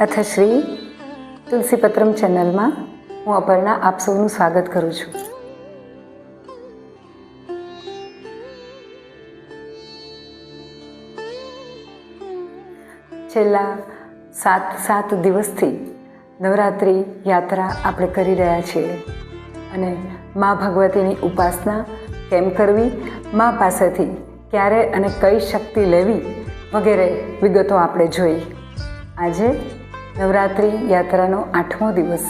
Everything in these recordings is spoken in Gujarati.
અથ શ્રી તુલસીપત્રમ ચેનલમાં હું અપર્ણા આપ સૌનું સ્વાગત કરું છું. છેલ્લા સાત સાત દિવસથી નવરાત્રિ યાત્રા આપણે કરી રહ્યા છીએ અને મા ભગવતીની ઉપાસના કેમ કરવી, મા પાસેથી ક્યારે અને કઈ શક્તિ લેવી વગેરે વિગતો આપણે જોઈ. આજે નવરાત્રિ યાત્રાનો આઠમો દિવસ,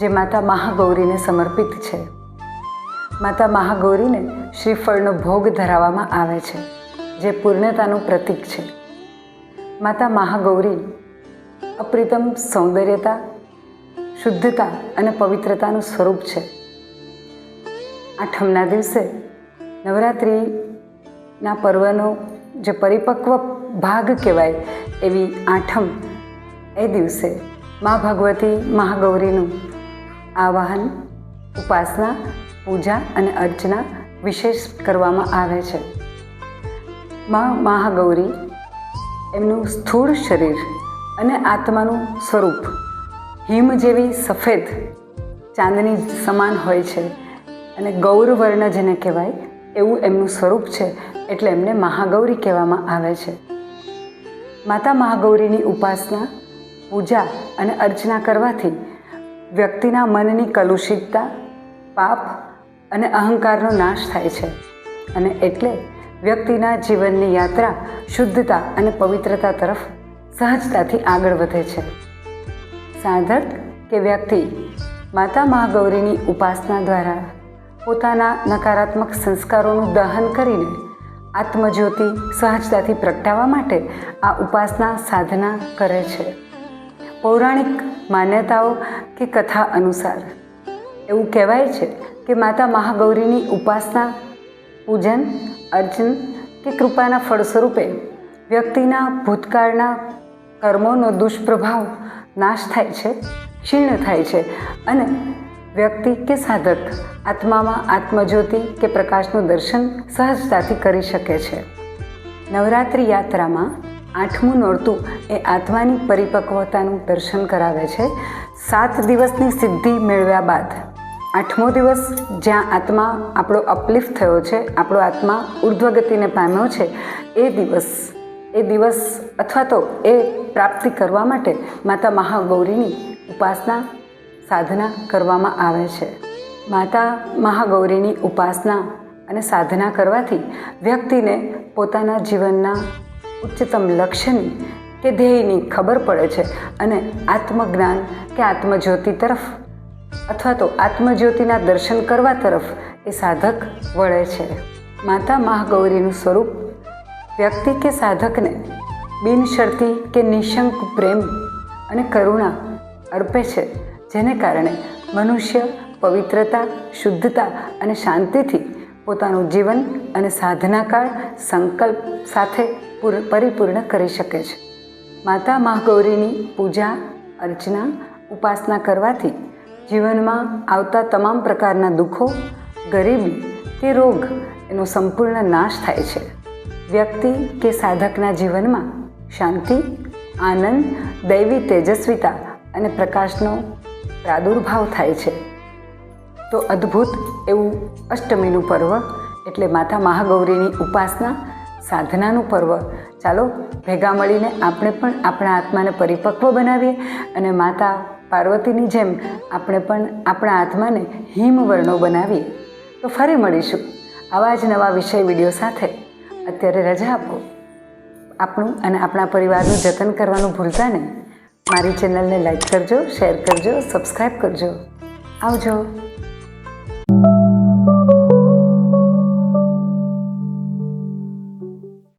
જે માતા મહાગૌરીને સમર્પિત છે. માતા મહાગૌરીને શ્રીફળનો ભોગ ધરાવવામાં આવે છે, જે પૂર્ણતાનું પ્રતીક છે. માતા મહાગૌરી અપ્રિતમ સૌંદર્યતા, શુદ્ધતા અને પવિત્રતાનું સ્વરૂપ છે. આઠમના દિવસે નવરાત્રિના પર્વનો જે પરિપક્વ ભાગ કહેવાય, એવી આઠમ એ દિવસે મા ભગવતી મહાગૌરીનું આવાહન, ઉપાસના, પૂજા અને અર્ચના વિશેષ કરવામાં આવે છે. મા મહાગૌરી એમનું સ્થૂળ શરીર અને આત્માનું સ્વરૂપ હિમ જેવી સફેદ ચાંદની સમાન હોય છે અને ગૌરવર્ણ જેને કહેવાય એવું એમનું સ્વરૂપ છે એટલે એમને મહાગૌરી કહેવામાં આવે છે. માતા મહાગૌરીની ઉપાસના પૂજા અને અર્ચના કરવાથી વ્યક્તિના મનની કલુષિતતા, પાપ અને અહંકારનો નાશ થાય છે. અને એટલે વ્યક્તિના જીવનની યાત્રા શુદ્ધતા અને પવિત્રતા તરફ સહજતાથી આગળ વધે છે. સાધક કે વ્યક્તિ માતા મહાગૌરીની ઉપાસના દ્વારા પોતાના નકારાત્મક સંસ્કારોનું દહન કરીને આત્મજ્યોતિ સહજતાથી પ્રગટાવવા માટે આ ઉપાસના સાધના કરે છે. પૌરાણિક માન્યતાઓ કે કથા અનુસાર. એવું કહેવાય છે કે માતા મહાગૌરીની ઉપાસના, પૂજન, અર્ચન કે કૃપાના ફળ સ્વરૂપે વ્યક્તિના ભૂતકાળના કર્મોનો દુષ્પ્રભાવ નાશ થાય છે, ક્ષીણ થાય છે અને વ્યક્તિ કે સાધક આત્મામાં આત્મજ્યોતિ કે પ્રકાશનું દર્શન સહજતાથી કરી શકે છે. નવરાત્રિ યાત્રામાં આઠમું નોરતું એ આત્માની પરિપક્વતાનું દર્શન કરાવે છે. સાત દિવસની સિદ્ધિ મેળવ્યા બાદ. આઠમો દિવસ જ્યાં આત્મા આપણો અપલિફ્ટ થયો છે, આપણો આત્મા ઉર્ધ્વગતિને પામ્યો છે, એ દિવસ એ દિવસ અથવા તો એ પ્રાપ્તિ કરવા માટે માતા મહાગૌરીની ઉપાસના, સાધના કરવામાં આવે છે. માતા મહાગૌરીની ઉપાસના અને સાધના કરવાથી વ્યક્તિને પોતાના જીવનના ઉચ્ચતમ લક્ષ્યની કે ધ્યેયની ખબર પડે છે અને આત્મજ્ઞાન કે આત્મજ્યોતિ તરફ, અથવા તો આત્મજ્યોતિના દર્શન કરવા તરફ એ સાધક વળે છે. માતા મહાગૌરીનું સ્વરૂપ, વ્યક્તિ કે સાધકને બિનશરતી કે નિશંક પ્રેમ અને કરુણા અર્પે છે, જેને કારણે મનુષ્ય પવિત્રતા, શુદ્ધતા અને શાંતિથી પોતાનું જીવન અને સાધનાકાળ સંકલ્પ સાથે પરિપૂર્ણ કરી શકે છે. માતા મહાગૌરીની પૂજા, અર્ચના, ઉપાસના કરવાથી જીવનમાં આવતા તમામ પ્રકારના દુઃખો, ગરીબી કે રોગ એનો સંપૂર્ણ નાશ થાય છે. વ્યક્તિ કે સાધકના જીવનમાં શાંતિ, આનંદ, દૈવી તેજસ્વીતા અને પ્રકાશનો પ્રાદુર્ભાવ થાય છે. તો અદ્ભુત એવું અષ્ટમીનું પર્વ એટલે માતા મહાગૌરીની ઉપાસના, સાધનાનું પર્વ. ચાલો, ભેગા મળીને આપણે પણ આપણા આત્માને પરિપક્વ બનાવીએ અને માતા પાર્વતીની જેમ આપણે પણ આપણા આત્માને હિમવર્ણો બનાવીએ. તો ફરી મળીશું આવા જ નવા વિષય વીડિયો સાથે. અત્યારે રજા આપો. આપણું અને આપણા પરિવારનું જતન કરવાનું ભૂલતા નહીં. મારી ચેનલને લાઈક કરજો, શેર કરજો, સબસ્ક્રાઈબ કરજો. આવજો.